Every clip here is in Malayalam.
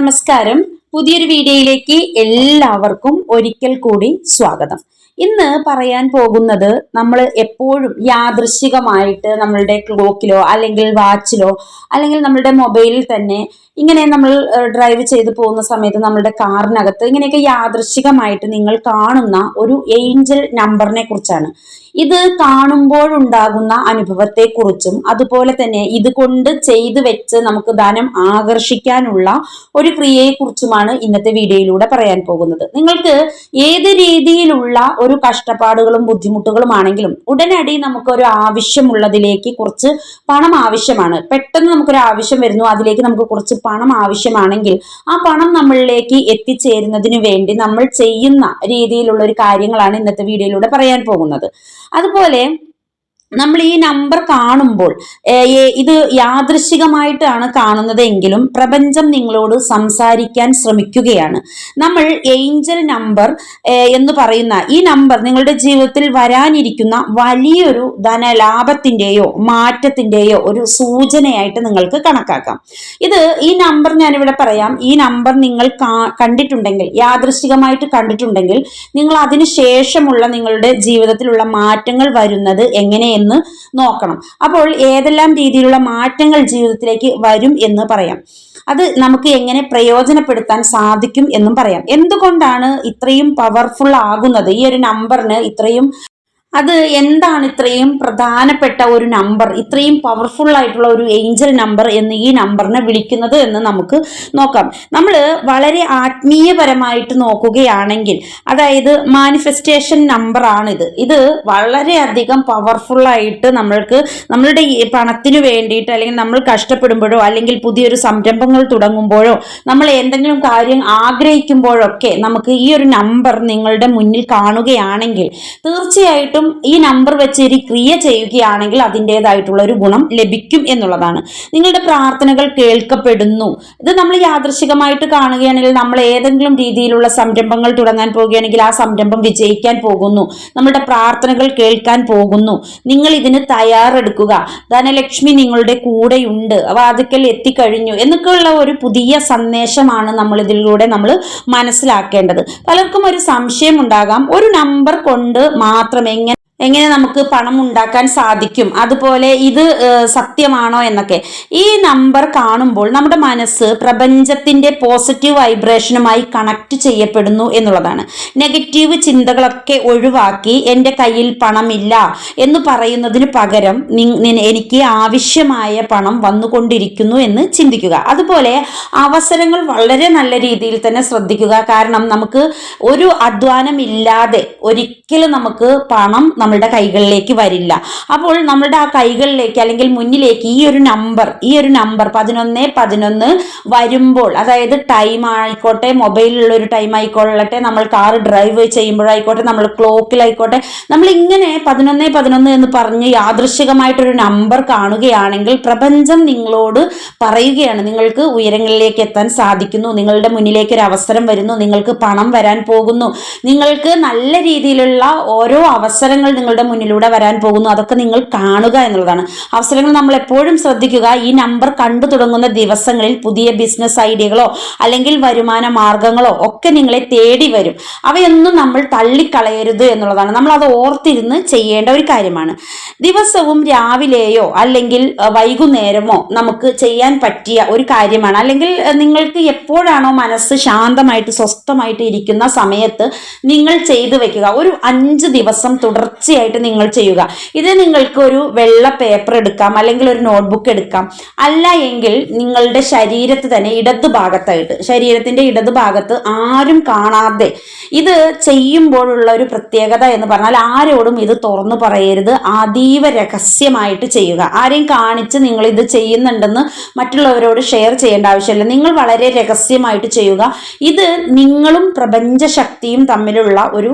നമസ്കാരം. പുതിയൊരു വീഡിയോയിലേക്ക് എല്ലാവർക്കും ഒരിക്കൽ കൂടി സ്വാഗതം. ഇന്ന് പറയാൻ പോകുന്നത് നമ്മൾ എപ്പോഴും യാദൃശികമായിട്ട് നമ്മളുടെ ക്ലോക്കിലോ അല്ലെങ്കിൽ വാച്ചിലോ അല്ലെങ്കിൽ നമ്മളുടെ മൊബൈലിൽ തന്നെ ഇങ്ങനെ നമ്മൾ ഡ്രൈവ് ചെയ്ത് പോകുന്ന സമയത്ത് നമ്മളുടെ കാറിനകത്ത് ഇങ്ങനെയൊക്കെ യാദൃശികമായിട്ട് നിങ്ങൾ കാണുന്ന ഒരു ഏഞ്ചൽ നമ്പറിനെ കുറിച്ചാണ്. ഇത് കാണുമ്പോഴുണ്ടാകുന്ന അനുഭവത്തെക്കുറിച്ചും അതുപോലെ തന്നെ ഇത് കൊണ്ട് ചെയ്തു വെച്ച് നമുക്ക് ധനം ആകർഷിക്കാനുള്ള ഒരു ക്രിയയെക്കുറിച്ചുമാണ് ഇന്നത്തെ വീഡിയോയിലൂടെ പറയാൻ പോകുന്നത്. നിങ്ങൾക്ക് ഏത് രീതിയിലുള്ള ഒരു കഷ്ടപ്പാടുകളും ബുദ്ധിമുട്ടുകളും ആണെങ്കിലും ഉടനടി നമുക്കൊരു ആവശ്യമുള്ളതിലേക്ക് കുറച്ച് പണം ആവശ്യമാണ്. പെട്ടെന്ന് നമുക്കൊരു ആവശ്യം വരുന്നു അതിലേക്ക് നമുക്ക് കുറച്ച് പണം ആവശ്യമാണെങ്കിൽ ആ പണം നമ്മളിലേക്ക് എത്തിച്ചേരുന്നതിന് വേണ്ടി നമ്മൾ ചെയ്യുന്ന രീതിയിലുള്ള ഒരു കാര്യങ്ങളാണ് ഇന്നത്തെ വീഡിയോയിലൂടെ പറയാൻ പോകുന്നത്. അതുപോലെ നമ്മൾ ഈ നമ്പർ കാണുമ്പോൾ ഇത് യാദൃശികമായിട്ടാണ് കാണുന്നതെങ്കിലും പ്രപഞ്ചം നിങ്ങളോട് സംസാരിക്കാൻ ശ്രമിക്കുകയാണ്. നമ്മൾ ഏഞ്ചൽ നമ്പർ എന്ന് പറയുന്ന ഈ നമ്പർ നിങ്ങളുടെ ജീവിതത്തിൽ വരാനിരിക്കുന്ന വലിയൊരു ധനലാഭത്തിന്റെയോ മാറ്റത്തിന്റെയോ ഒരു സൂചനയായിട്ട് നിങ്ങൾക്ക് കണക്കാക്കാം. ഇത് ഈ നമ്പർ ഞാനിവിടെ പറയാം. ഈ നമ്പർ നിങ്ങൾ കണ്ടിട്ടുണ്ടെങ്കിൽ യാദൃശികമായിട്ട് കണ്ടിട്ടുണ്ടെങ്കിൽ നിങ്ങൾ അതിന് ശേഷമുള്ള നിങ്ങളുടെ ജീവിതത്തിലുള്ള മാറ്റങ്ങൾ വരുന്നത് എങ്ങനെയെന്ന് എന്ന് നോക്കണം. അപ്പോൾ ഏതെല്ലാം രീതിയിലുള്ള മാറ്റങ്ങൾ ജീവിതത്തിലേക്ക് വരും എന്ന് പറയാം. അത് നമുക്ക് എങ്ങനെ പ്രയോജനപ്പെടുത്താൻ സാധിക്കും എന്നും പറയാം. എന്തുകൊണ്ടാണ് ഇത്രയും പവർഫുൾ ആകുന്നത്? ഈ ഒരു നമ്പറിന് ഇത്രയും അത് എന്താണ് ഇത്രയും പ്രധാനപ്പെട്ട ഒരു നമ്പർ ഇത്രയും പവർഫുൾ ആയിട്ടുള്ള ഒരു ഏഞ്ചൽ നമ്പർ എന്ന് ഈ നമ്പറിനെ വിളിക്കുന്നത് എന്ന് നമുക്ക് നോക്കാം. നമ്മൾ വളരെ ആത്മീയപരമായിട്ട് നോക്കുകയാണെങ്കിൽ അതായത് മാനിഫെസ്റ്റേഷൻ നമ്പർ ആണിത് ഇത്. വളരെയധികം പവർഫുള്ളായിട്ട് നമ്മൾക്ക് നമ്മളുടെ പണത്തിന് വേണ്ടിയിട്ട് അല്ലെങ്കിൽ നമ്മൾ കഷ്ടപ്പെടുമ്പോഴോ അല്ലെങ്കിൽ പുതിയൊരു സംരംഭങ്ങൾ തുടങ്ങുമ്പോഴോ നമ്മൾ എന്തെങ്കിലും കാര്യം ആഗ്രഹിക്കുമ്പോഴൊക്കെ നമുക്ക് ഈ ഒരു നമ്പർ നിങ്ങളുടെ മുന്നിൽ കാണുകയാണെങ്കിൽ തീർച്ചയായിട്ടും തീർച്ചയായിട്ടും ഈ നമ്പർ വെച്ച് ഒരു ക്രിയ ചെയ്യുകയാണെങ്കിൽ അതിന്റെതായിട്ടുള്ള ഒരു ഗുണം ലഭിക്കും എന്നുള്ളതാണ്. നിങ്ങളുടെ പ്രാർത്ഥനകൾ കേൾക്കപ്പെടുന്നു. ഇത് നമ്മൾ യാദൃശികമായിട്ട് കാണുകയാണെങ്കിൽ നമ്മൾ ഏതെങ്കിലും രീതിയിലുള്ള സംരംഭങ്ങൾ തുടങ്ങാൻ പോവുകയാണെങ്കിൽ ആ സംരംഭം വിജയിക്കാൻ പോകുന്നു. നമ്മളുടെ പ്രാർത്ഥനകൾ കേൾക്കാൻ പോകുന്നു. നിങ്ങൾ ഇതിന് തയ്യാറെടുക്കുക. ധനലക്ഷ്മി നിങ്ങളുടെ കൂടെയുണ്ട്. അവ വാതിക്കൽ എത്തിക്കഴിഞ്ഞു എന്നൊക്കെയുള്ള ഒരു പുതിയ സന്ദേശമാണ് നമ്മൾ ഇതിലൂടെ നമ്മൾ മനസ്സിലാക്കേണ്ടത്. പലർക്കും ഒരു സംശയം ഉണ്ടാകാം. ഒരു നമ്പർ കൊണ്ട് മാത്രം എങ്ങനെ നമുക്ക് പണം ഉണ്ടാക്കാൻ സാധിക്കും? അതുപോലെ ഇത് സത്യമാണോ എന്നൊക്കെ. ഈ നമ്പർ കാണുമ്പോൾ നമ്മുടെ മനസ്സ് പ്രപഞ്ചത്തിന്റെ പോസിറ്റീവ് വൈബ്രേഷനുമായി കണക്ട് ചെയ്യപ്പെടുന്നു എന്നുള്ളതാണ്. നെഗറ്റീവ് ചിന്തകളൊക്കെ ഒഴിവാക്കി എന്റെ കയ്യിൽ പണമില്ല എന്ന് പറയുന്നതിന് പകരം എനിക്ക് ആവശ്യമായ പണം വന്നുകൊണ്ടിരിക്കുന്നു എന്ന് ചിന്തിക്കുക. അതുപോലെ അവസരങ്ങൾ വളരെ നല്ല രീതിയിൽ തന്നെ ശ്രദ്ധിക്കുക. കാരണം നമുക്ക് ഒരു അധ്വാനമില്ലാതെ ഒരിക്കലും നമുക്ക് പണം നമ്മളുടെ കൈകളിലേക്ക് വരില്ല. അപ്പോൾ നമ്മളുടെ ആ കൈകളിലേക്ക് അല്ലെങ്കിൽ മുന്നിലേക്ക് ഈ ഒരു നമ്പർ ഈ ഒരു നമ്പർ പതിനൊന്ന് പതിനൊന്ന് വരുമ്പോൾ അതായത് ടൈം ആയിക്കോട്ടെ മൊബൈലിലുള്ള ഒരു ടൈം ആയിക്കോളട്ടെ നമ്മൾ കാർ ഡ്രൈവ് ചെയ്യുമ്പോഴായിക്കോട്ടെ നമ്മൾ ക്ലോക്കിലായിക്കോട്ടെ നമ്മൾ ഇങ്ങനെ പതിനൊന്ന് പതിനൊന്ന് എന്ന് പറഞ്ഞ് യാദൃശികമായിട്ടൊരു നമ്പർ കാണുകയാണെങ്കിൽ പ്രപഞ്ചം നിങ്ങളോട് പറയുകയാണ് നിങ്ങൾക്ക് ഉയരങ്ങളിലേക്ക് എത്താൻ സാധിക്കുന്നു നിങ്ങളുടെ മുന്നിലേക്ക് ഒരു അവസരം വരുന്നു നിങ്ങൾക്ക് പണം വരാൻ പോകുന്നു. നിങ്ങൾക്ക് നല്ല രീതിയിലുള്ള ഓരോ അവസരങ്ങൾ നിങ്ങളുടെ മുന്നിലൂടെ വരാൻ പോകുന്നു. അതൊക്കെ നിങ്ങൾ കാണുക എന്നുള്ളതാണ്. അവസരങ്ങൾ നമ്മൾ എപ്പോഴും ശ്രദ്ധിക്കുക. ഈ നമ്പർ കണ്ടു തുടങ്ങുന്ന ദിവസങ്ങളിൽ പുതിയ ബിസിനസ് ഐഡിയകളോ അല്ലെങ്കിൽ വരുമാന മാർഗങ്ങളോ ഒക്കെ നിങ്ങളെ തേടി വരും. അവയൊന്നും നമ്മൾ തള്ളിക്കളയരുത് എന്നുള്ളതാണ്. നമ്മൾ അത് ഓർത്തിരുന്ന് ചെയ്യേണ്ട ഒരു കാര്യമാണ്. ദിവസവും രാവിലെയോ അല്ലെങ്കിൽ വൈകുന്നേരമോ നമുക്ക് ചെയ്യാൻ പറ്റിയ ഒരു കാര്യമാണ്. അല്ലെങ്കിൽ നിങ്ങൾക്ക് എപ്പോഴാണോ മനസ്സ് ശാന്തമായിട്ട് സ്വസ്ഥമായിട്ട് ഇരിക്കുന്ന സമയത്ത് നിങ്ങൾ ചെയ്തു വെക്കുക. ഒരു അഞ്ച് ദിവസം തുടർച്ചയായിട്ട് ആയിട്ട് നിങ്ങൾ ചെയ്യുക. ഇത് നിങ്ങൾക്ക് ഒരു വെള്ള പേപ്പർ എടുക്കാം അല്ലെങ്കിൽ ഒരു നോട്ട്ബുക്ക് എടുക്കാം. അല്ല എങ്കിൽ നിങ്ങളുടെ ശരീരത്ത് തന്നെ ഇടത് ഭാഗത്തായിട്ട് ശരീരത്തിന്റെ ഇടത് ഭാഗത്ത് ആരും കാണാതെ ഇത് ചെയ്യുമ്പോഴുള്ള ഒരു പ്രത്യേകത എന്ന് പറഞ്ഞാൽ ആരോടും ഇത് തുറന്നു പറയരുത്. അതീവ രഹസ്യമായിട്ട് ചെയ്യുക. ആരെയും കാണിച്ച് നിങ്ങൾ ഇത് ചെയ്യുന്നുണ്ടെന്ന് മറ്റുള്ളവരോട് ഷെയർ ചെയ്യേണ്ട ആവശ്യമില്ല. നിങ്ങൾ വളരെ രഹസ്യമായിട്ട് ചെയ്യുക. ഇത് നിങ്ങളും പ്രപഞ്ച ശക്തിയും തമ്മിലുള്ള ഒരു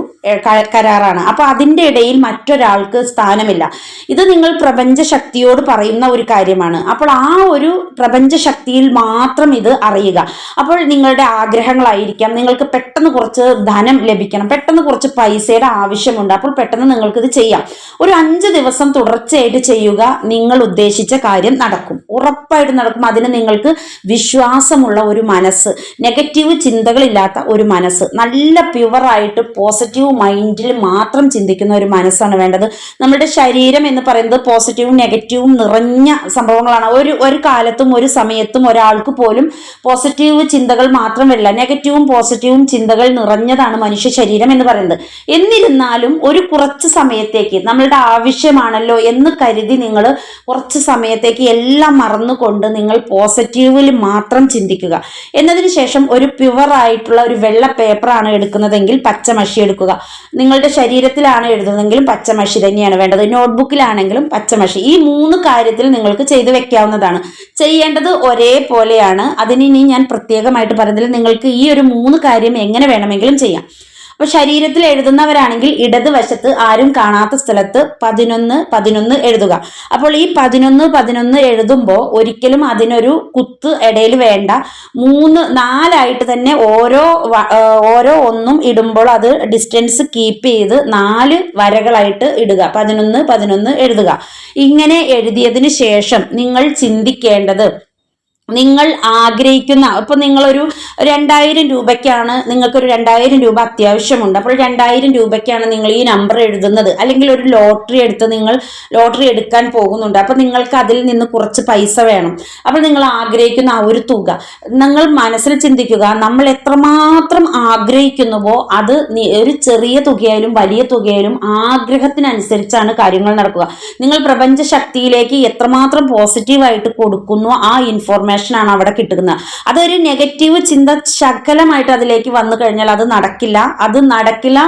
കരാറാണ്. അപ്പൊ അതിന്റെ ഇടയിൽ മറ്റൊരാൾക്ക് സ്ഥാനമില്ല. ഇത് നിങ്ങൾ പ്രപഞ്ചശക്തിയോട് പറയുന്ന ഒരു കാര്യമാണ്. അപ്പോൾ ആ ഒരു പ്രപഞ്ചശക്തിയിൽ മാത്രം ഇത് അറിയുക. അപ്പോൾ നിങ്ങളുടെ ആഗ്രഹങ്ങളായിരിക്കാം. നിങ്ങൾക്ക് പെട്ടെന്ന് കുറച്ച് ധനം ലഭിക്കണം. പെട്ടെന്ന് കുറച്ച് പൈസയുടെ ആവശ്യമുണ്ട്. അപ്പോൾ പെട്ടെന്ന് നിങ്ങൾക്കിത് ചെയ്യാം. ഒരു അഞ്ച് ദിവസം തുടർച്ചയായിട്ട് ചെയ്യുക നിങ്ങൾ ഉദ്ദേശിച്ച കാര്യം നടക്കും. ഉറപ്പായിട്ട് നടക്കും. അതിന് നിങ്ങൾക്ക് വിശ്വാസമുള്ള ഒരു മനസ്സ് നെഗറ്റീവ് ചിന്തകളില്ലാത്ത ഒരു മനസ്സ് നല്ല പ്യുവറായിട്ട് പോസിറ്റീവ് മൈൻഡിൽ മാത്രം ചിന്തിക്കുന്ന ഒരു മനസ്സാണ് വേണ്ടത്. നമ്മുടെ ശരീരം എന്ന് പറയുന്നത് പോസിറ്റീവും നെഗറ്റീവും നിറഞ്ഞ സംഭവങ്ങളാണ്. ഒരു ഒരു കാലത്തും ഒരു സമയത്തും ഒരാൾക്ക് പോലും പോസിറ്റീവ് ചിന്തകൾ മാത്രം വരില്ല നെഗറ്റീവും പോസിറ്റീവും ചിന്തകൾ നിറഞ്ഞതാണ് മനുഷ്യ ശരീരം എന്ന് പറയുന്നത്. എന്നിരുന്നാലും ഒരു കുറച്ച് സമയത്തേക്ക് നമ്മളുടെ ആവശ്യമാണല്ലോ എന്ന് കരുതി നിങ്ങൾ കുറച്ച് സമയത്തേക്ക് എല്ലാം മറന്നുകൊണ്ട് നിങ്ങൾ പോസിറ്റീവിൽ മാത്രം ചിന്തിക്കുക. എന്നതിന് ശേഷം ഒരു പ്യുവറായിട്ടുള്ള ഒരു വെള്ള പേപ്പറാണ് എടുക്കുന്നതെങ്കിൽ പച്ചമഷി എടുക്കുക. നിങ്ങളുടെ ശരീരത്തിലാണ് എഴുതുന്നതെങ്കിലും പച്ചമഷി തന്നെയാണ് വേണ്ടത്. നോട്ട്ബുക്കിലാണെങ്കിലും പച്ചമഷി. ഈ മൂന്ന് കാര്യത്തിൽ നിങ്ങൾക്ക് ചെയ്തു വെക്കാവുന്നതാണ്. ചെയ്യേണ്ടത് ഒരേപോലെയാണ്. അതിനി ഞാൻ പ്രത്യേകമായിട്ട് പറഞ്ഞതിൽ നിങ്ങൾക്ക് ഈ ഒരു മൂന്ന് കാര്യം എങ്ങനെ വേണമെങ്കിലും ചെയ്യാം. അപ്പൊ ശരീരത്തിൽ എഴുതുന്നവരാണെങ്കിൽ ഇടത് വശത്ത് ആരും കാണാത്ത സ്ഥലത്ത് പതിനൊന്ന് പതിനൊന്ന് എഴുതുക. അപ്പോൾ ഈ പതിനൊന്ന് പതിനൊന്ന് എഴുതുമ്പോൾ ഒരിക്കലും അതിനൊരു കുത്ത് ഇടയിൽ വേണ്ട. മൂന്ന് നാലായിട്ട് തന്നെ ഓരോ ഓരോ ഒന്നും ഇടുമ്പോൾ അത് ഡിസ്റ്റൻസ് കീപ്പ് ചെയ്ത് നാല് വരകളായിട്ട് ഇടുക. പതിനൊന്ന് പതിനൊന്ന് എഴുതുക. ഇങ്ങനെ എഴുതിയതിന് ശേഷം നിങ്ങൾ ചിന്തിക്കേണ്ടത് നിങ്ങൾ ആഗ്രഹിക്കുന്ന ഇപ്പൊ നിങ്ങളൊരു രണ്ടായിരം രൂപയ്ക്കാണ് നിങ്ങൾക്കൊരു രണ്ടായിരം രൂപ അത്യാവശ്യമുണ്ട്. അപ്പോൾ രണ്ടായിരം രൂപയ്ക്കാണ് നിങ്ങൾ ഈ നമ്പർ എഴുതുന്നത്. അല്ലെങ്കിൽ ഒരു ലോട്ടറി എടുത്ത് നിങ്ങൾ ലോട്ടറി എടുക്കാൻ പോകുന്നുണ്ട്. അപ്പോൾ നിങ്ങൾക്ക് അതിൽ നിന്ന് കുറച്ച് പൈസ വേണം. അപ്പോൾ നിങ്ങൾ ആഗ്രഹിക്കുന്ന ആ ഒരു തുക. നിങ്ങൾ മനസ്സിൽ ചിന്തിക്കുക നമ്മൾ എത്രമാത്രം ആഗ്രഹിക്കുന്നുവോ അത് ഒരു ചെറിയ തുകയായാലും വലിയ തുകയായാലും ആഗ്രഹത്തിനനുസരിച്ചാണ് കാര്യങ്ങൾ നടക്കുക. നിങ്ങൾ പ്രപഞ്ച ശക്തിയിലേക്ക് എത്രമാത്രം പോസിറ്റീവായിട്ട് കൊടുക്കുന്നു ആ ഇൻഫോർമേഷൻ ആണ് അവിടെ കിട്ടുന്നത്. അതൊരു നെഗറ്റീവ് ചിന്ത ശകലമായിട്ട് അതിലേക്ക് വന്നു കഴിഞ്ഞാൽ അത് നടക്കില്ല. അത് നടക്കില്ല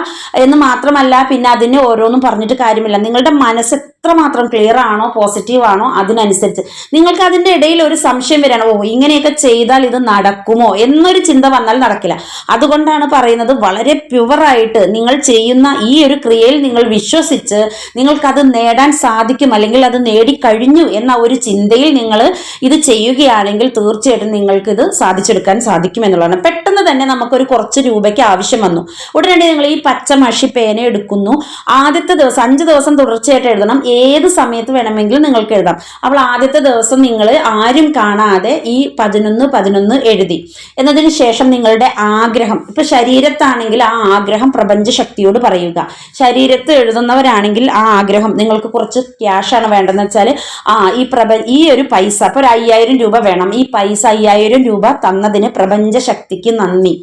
എന്ന് മാത്രമല്ല പിന്നെ അതിന് ഓരോന്നും പറഞ്ഞിട്ട് കാര്യമില്ല. നിങ്ങളുടെ മനസ്സ് എത്രമാത്രം ക്ലിയർ ആണോ പോസിറ്റീവ് ആണോ അതിനനുസരിച്ച്. നിങ്ങൾക്ക് അതിന്റെ ഇടയിൽ ഒരു സംശയം വരണം ഓ ഇങ്ങനെയൊക്കെ ചെയ്താൽ ഇത് നടക്കുമോ? എന്നൊരു ചിന്ത വന്നാൽ നടക്കില്ല. അതുകൊണ്ടാണ് പറയുന്നത് വളരെ പ്യുവറായിട്ട് നിങ്ങൾ ചെയ്യുന്ന ഈ ഒരു ക്രിയയിൽ നിങ്ങൾ വിശ്വസിച്ച് നിങ്ങൾക്കത് നേടാൻ സാധിക്കും അല്ലെങ്കിൽ അത് നേടിക്കഴിഞ്ഞു എന്ന ഒരു ചിന്തയിൽ നിങ്ങൾ ഇത് ചെയ്യുകയാണെങ്കിൽ തീർച്ചയായിട്ടും നിങ്ങൾക്ക് ഇത് സാധിച്ചെടുക്കാൻ സാധിക്കും എന്നുള്ളതാണ്. പെട്ടെന്ന് തന്നെ നമുക്കൊരു കുറച്ച് രൂപയ്ക്ക് ആവശ്യം വന്നു. ഉടനടി നിങ്ങൾ ഈ പച്ച മഷി പേന എടുക്കുന്നു. ആദ്യത്തെ ദിവസം അഞ്ച് ദിവസം തുടർച്ചയായിട്ട് എഴുതണം. ഏത് സമയത്ത് വേണമെങ്കിലും നിങ്ങൾക്ക് എഴുതാം. അപ്പോൾ ആദ്യത്തെ ദിവസം നിങ്ങൾ ആരും കാണാതെ ഈ പതിനൊന്ന് പതിനൊന്ന് എഴുതി. എന്നതിന് ശേഷം നിങ്ങളുടെ ആഗ്രഹം. ഇപ്പൊ ശരീരത്താണെങ്കിൽ ആ ആഗ്രഹം പ്രപഞ്ച ശക്തിയോട് പറയുക. ശരീരത്ത് എഴുതുന്നവരാണെങ്കിൽ ആ ആഗ്രഹം നിങ്ങൾക്ക് കുറച്ച് ക്യാഷാണ് വേണ്ടതെന്ന് വെച്ചാൽ ആ ഈ പ്രപ ഈ ഒരു പൈസ അപ്പോൾ ഒരു അയ്യായിരം രൂപ വേണം. ഈ പൈസ അയ്യായിരം രൂപ തന്നതിന് പ്രപഞ്ച ശക്തിക്ക് നന്ദി.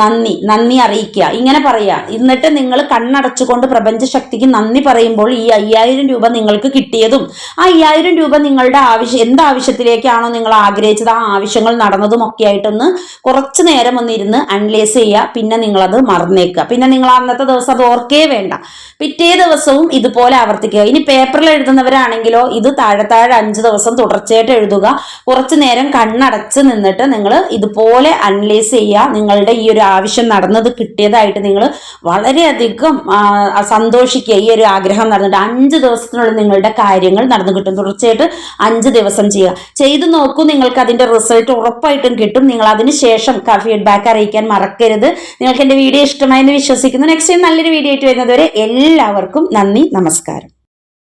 നന്ദി നന്ദി അറിയിക്കുക. ഇങ്ങനെ പറയുക എന്നിട്ട് നിങ്ങൾ കണ്ണടച്ചുകൊണ്ട് പ്രപഞ്ച ശക്തിക്ക് നന്ദി പറയുമ്പോൾ ഈ അയ്യായിരം രൂപ നിങ്ങൾക്ക് കിട്ടിയതും ആ അയ്യായിരം രൂപ നിങ്ങളുടെ ആവശ്യം എന്ത് ആവശ്യത്തിലേക്കാണോ നിങ്ങൾ ആഗ്രഹിച്ചത് ആ ആവശ്യങ്ങൾ നടന്നതും ഒക്കെ ആയിട്ടൊന്ന് കുറച്ച് നേരം ഒന്ന് ഇരുന്ന് അനലൈസ് ചെയ്യുക പിന്നെ നിങ്ങളത് മറന്നേക്കുക. പിന്നെ നിങ്ങൾ അന്നത്തെ ദിവസം അത് ഓർക്കേ വേണ്ട. പിറ്റേ ദിവസവും ഇതുപോലെ ആവർത്തിക്കുക. ഇനി പേപ്പറിൽ എഴുതുന്നവരാണെങ്കിലോ ഇത് താഴെ താഴെ അഞ്ച് ദിവസം തുടർച്ചയായിട്ട് എഴുതുക. കുറച്ച് നേരം കണ്ണടച്ച് നിന്നിട്ട് നിങ്ങൾ ഇതുപോലെ അനലൈസ് ചെയ്യുക. നിങ്ങളുടെ ഈ ഒരു ആവശ്യം നടന്നത് കിട്ടിയതായിട്ട് നിങ്ങൾ വളരെയധികം സന്തോഷിക്കുക. ഈ ഒരു ആഗ്രഹം നടന്നിട്ട് അഞ്ച് ദിവസത്തിനുള്ളിൽ നിങ്ങളുടെ കാര്യങ്ങൾ നടന്നു കിട്ടും. തുടർച്ചയായിട്ട് അഞ്ച് ദിവസം ചെയ്യുക. ചെയ്തു നോക്കൂ നിങ്ങൾക്ക് അതിന്റെ റിസൾട്ട് ഉറപ്പായിട്ടും കിട്ടും. നിങ്ങൾ അതിന് ശേഷം ഫീഡ്ബാക്ക് അറിയിക്കാൻ മറക്കരുത്. നിങ്ങൾക്ക് എന്റെ വീഡിയോ ഇഷ്ടമായി എന്ന് വിശ്വസിക്കുന്നു. നെക്സ്റ്റ് ടൈം നല്ലൊരു വീഡിയോ ആയിട്ട് വരുന്നതുവരെ എല്ലാവർക്കും നന്ദി നമസ്കാരം.